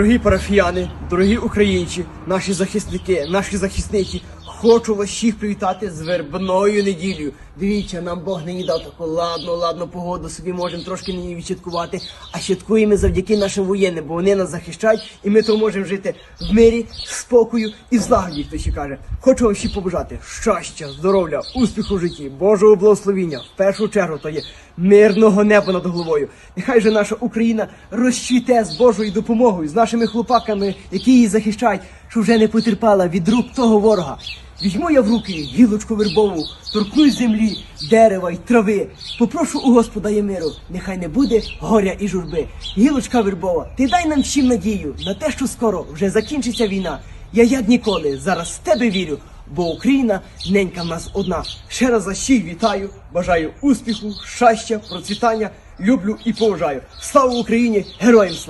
Дорогі парафіяни, дорогі українці, наші захисники, наші захисниці, хочу вас всіх привітати з вербною неділею. Дивіться, нам Бог нині дав таку ладну, ладну погоду, собі можемо трошки нині відсвяткувати, а святкуємо завдяки нашим воєнним, бо вони нас захищають, і ми то можемо жити в мирі, спокою і злагоді, хто ще каже. Хочу вам всі побажати щастя, здоров'я, успіху в житті, Божого благословіння. В першу чергу то є мирного неба над головою. Нехай же наша Україна розцвіте з Божою допомогою, з нашими хлопаками, які її захищають, що вже не потерпала від рук того ворога. Візьму я в руки гілочку вербову, торкнусь землі, дерева й трави. Попрошу у Господа є миру, нехай не буде горя і журби. Гілочка вербова, ти дай нам всім надію на те, що скоро вже закінчиться війна. Я як ніколи зараз в тебе вірю, бо Україна ненька в нас одна. Ще раз за всіх вітаю, бажаю успіху, щастя, процвітання, люблю і поважаю. Слава Україні! Героям слава!